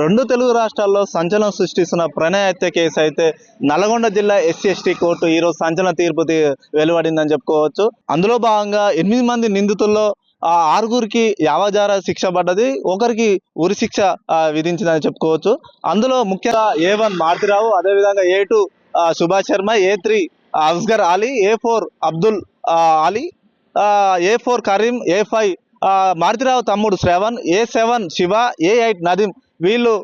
రెండు తెలుగు రాష్ట్రాల్లో సంచలనం సృష్టిస్తున్న ప్రణయ్ హత్య కేసు అయితే నల్గొండ జిల్లా ఎస్సీ ఎస్టీ కోర్టు ఈరోజు సంచలన తీర్పు వెలువడిందని చెప్పుకోవచ్చు. అందులో భాగంగా ఎనిమిది మంది నిందితుల్లో ఆ ఆరుగురికి యావజార శిక్ష పడ్డది ఒకరికి ఉరి శిక్ష విధించిందని చెప్పుకోవచ్చు. అందులో ముఖ్యంగా ఏ వన్ మారుతిరావు అదేవిధంగా A two Subhash Sharma A three Asghar Ali A four Abdul Ali A four Karim A five Maruthi Rao తమ్ముడు Shravan A seven Shiva A eight Nadeem వీళ్ళు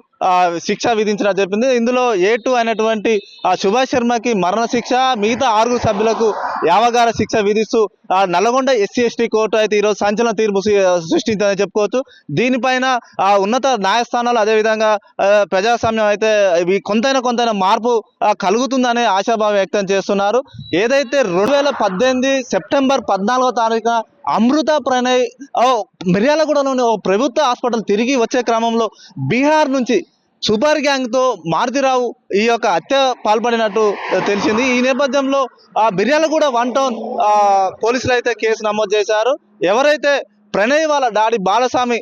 శిక్ష విధించడం చెప్పింది. ఇందులో ఏ టూ అయినటువంటి ఆ, సుభాష్ శర్మకి మరణ శిక్ష మిగతా ఆరుగురు సభ్యులకు యావగార శిక్ష విధిస్తూ ఆ, నల్గొండ ఎస్సీ ఎస్టీ కోర్టు అయితే ఈరోజు సంచలన తీర్పు సృష్టించిందని చెప్పుకోవచ్చు. దీనిపైన ఆ, ఉన్నత న్యాయస్థానాలు అదేవిధంగా ప్రజాస్వామ్యం అయితే ఇవి కొంతైనా కొంతైనా మార్పు కలుగుతుందనే ఆశాభావం వ్యక్తం చేస్తున్నారు. ఏదైతే రెండు వేల పద్దెనిమిది సెప్టెంబర్ పద్నాలుగో తారీఖున అమృత ప్రణయ్ మిర్యాలగూడలోని ఓ ప్రభుత్వ హాస్పిటల్ తిరిగి వచ్చే క్రమంలో బీహార్ నుంచి సూపర్ గ్యాంగ్తో మారుతిరావు ఈ యొక్క హత్య పాల్పడినట్టు తెలిసింది. ఈ నేపథ్యంలో ఆ మిర్యాలగూడ వన్ టౌన్ పోలీసులు అయితే కేసు నమోదు చేశారు. ఎవరైతే ప్రణయ్ వాళ్ళ డాడీ బాలస్వామి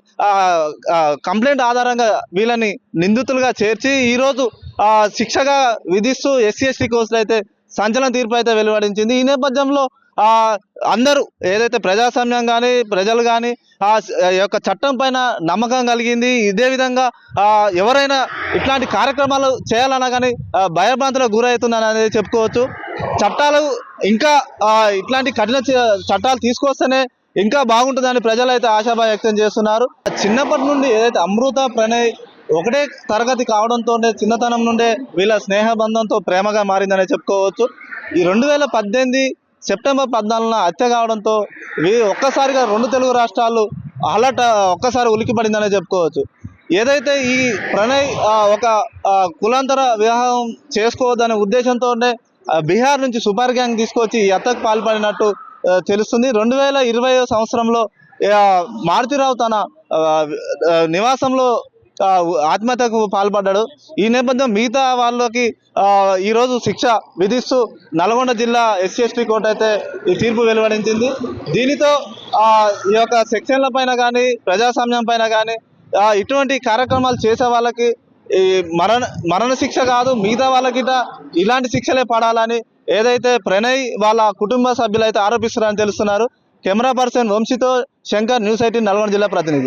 కంప్లైంట్ ఆధారంగా వీళ్ళని నిందితులుగా చేర్చి ఈరోజు శిక్షగా విధిస్తూ ఎస్సీ ఎస్టీ కోర్సులు అయితే సంచలన తీర్పు అయితే వెలువడించింది. ఈ నేపథ్యంలో అందరూ ఏదైతే ప్రజాస్వామ్యం కానీ ప్రజలు కానీ ఆ యొక్క చట్టం పైన నమ్మకం కలిగింది ఇదే విధంగా ఎవరైనా ఇట్లాంటి కార్యక్రమాలు చేయాలన్నా కానీ భయభ్రాంతులకు గురవుతుందని అనేది చెప్పుకోవచ్చు. చట్టాలు ఇంకా ఇట్లాంటి కఠిన చట్టాలు తీసుకొస్తేనే ఇంకా బాగుంటుందని ప్రజలు అయితే ఆశాభావం వ్యక్తం చేస్తున్నారు. చిన్నప్పటి నుండి ఏదైతే అమృత ప్రణయ్ ఒకటే తరగతి కావడంతోనే చిన్నతనం నుండే వీళ్ళ స్నేహబంధంతో ప్రేమగా మారిందనే చెప్పుకోవచ్చు. ఈ రెండు వేల పద్దెనిమిది సెప్టెంబర్ పద్నాలుగున హత్య కావడంతో వీ ఒక్కసారిగా రెండు తెలుగు రాష్ట్రాలు అలర్ట్ ఒక్కసారి ఉలికిపడిందనే చెప్పుకోవచ్చు. ఏదైతే ఈ ప్రణయ్ ఆ, ఒక కులాంతర వివాహం చేసుకోవద్దనే ఉద్దేశంతోనే బీహార్ నుంచి సూపర్ గ్యాంగ్ తీసుకొచ్చి ఈ హత్యకు పాల్పడినట్టు తెలుస్తుంది. రెండు వేల ఇరవై సంవత్సరంలో మారుతిరావు తన నివాసంలో ఆత్మహత్యకు పాల్పడ్డాడు. ఈ నేపథ్యం మిగతా వాళ్ళకి ఈరోజు శిక్ష విధిస్తూ నల్గొండ జిల్లా ఎస్సీ ఎస్టీ కోర్టు అయితే ఈ తీర్పు వెలువడించింది. దీనితో ఈ యొక్క సెక్షన్ల పైన కానీ ప్రజాస్వామ్యం పైన కానీ ఇటువంటి కార్యక్రమాలు చేసే వాళ్ళకి ఈ మరణ మరణ శిక్ష కాదు మిగతా వాళ్ళకి ఇలాంటి శిక్షలే పడాలని ఏదైతే ప్రణయ్ వాళ్ళ కుటుంబ సభ్యులు అయితే ఆరోపిస్తున్నారని తెలుస్తున్నారు. కెమెరా పర్సన్ వంశీతో శంకర్ న్యూస్ ఎయిటీన్ నల్గొండ జిల్లా ప్రతినిధి.